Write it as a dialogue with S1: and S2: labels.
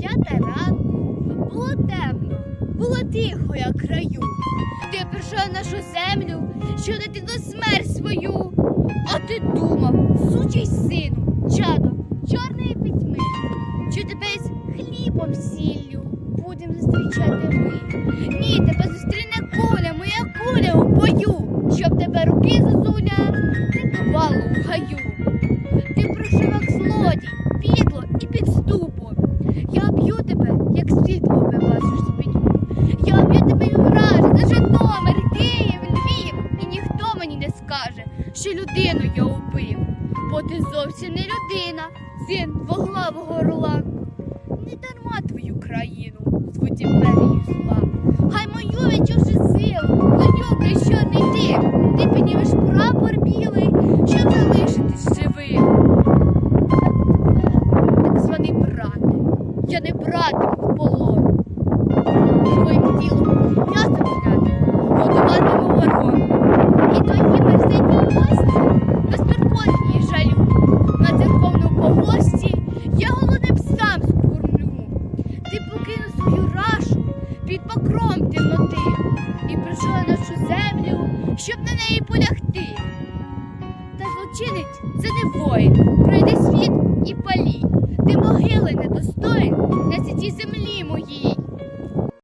S1: П'ята ранку було темно, було тихо, як краю. Ти прийшов нашу землю, що ти до смерть свою. А ти думав, сучий сину, чадо, чорної пітьми, що тебе з хлібом сіллю будем зустрічати ми. Ні, тебе зустріне куля, моя куля у бою, щоб тебе руки зозуля не бувало в гаю. Скаже, що людину я убив. Бо ти зовсім не людина, син двоглавого орла. Не дарма твою країну звуть імперією зла. Хай мою відчувши силу, долюблю, що не ти. Ти піднімеш прапор білий, щоб залишитись живим. Так званий брат. Я не братиму в полон. Ти покинув свою рашу під покром темноти і прийшов на нашу землю, щоб на неї полягти. Та злочинець це не воїн, пройди світ і палій. Ти могили недостоїн на цій землі моїй.